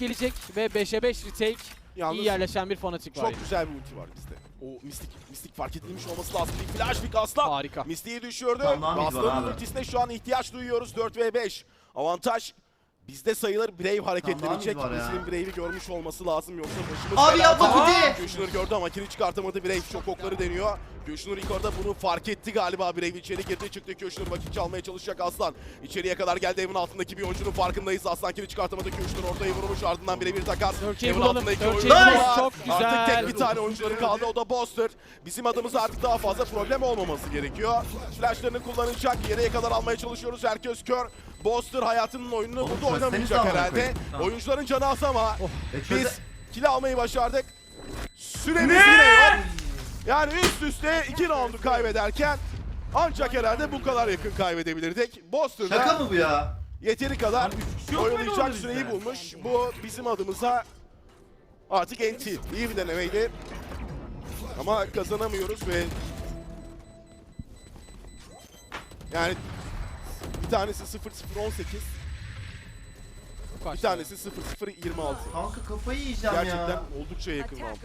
gelecek ve 5'e 5 retake Yalnız iyi yerleşen bir fanatik var. çok yine. güzel bir ulti var bizde. O mistik, mistik fark edilmiş olması lazım. Bir flash bir kasla. Harika. Mistik'i düşürdü. Abi. ultisine şu an ihtiyaç duyuyoruz. 4 ve 5. Avantaj bizde sayılır. Brave hareketlenecek. Tamam. Bizim Brave'i görmüş olması lazım yoksa başımız Abi yapma! Kuti! Kushner gördü ama kili çıkartamadı. Brave çok okları deniyor. Kushner ilk orada bunu fark etti galiba. Brave içeri girdi çıktı. Kushner vakit çalmaya çalışacak Aslan. İçeriye kadar geldi evin altındaki bir oyuncunun farkındayız. Aslan kili çıkartamadı. Kushner ortayı vurmuş ardından birebir takas. Evin altında iki oyuncu var. Çok güzel. Artık tek bir tane oyuncuları kaldı. O da Boster. Bizim adımıza artık daha fazla problem olmaması gerekiyor. Flashlarını kullanacak. Yere kadar almaya çalışıyoruz. Herkes kör. Boster hayatının oyununu Oğlum burada oynamayacak herhalde. Tamam. Oyuncuların canı az ama E biz kill almayı başardık. Süremiz yine yok. Yani üst üste iki roundu kaybederken ancak herhalde bu kadar yakın kaybedebilirdik. Boster Şaka mı bu ya? yeteri kadar kişi yok orada süreyi bulmuş. Bu bizim adımıza artık NT. İyi bir denemeydi. Ama kazanamıyoruz ve yani bir tanesi 0-0-18, bir tanesi 0-0-26. Kanka kafayı yiyeceğim Gerçekten ya. oldukça yakın round.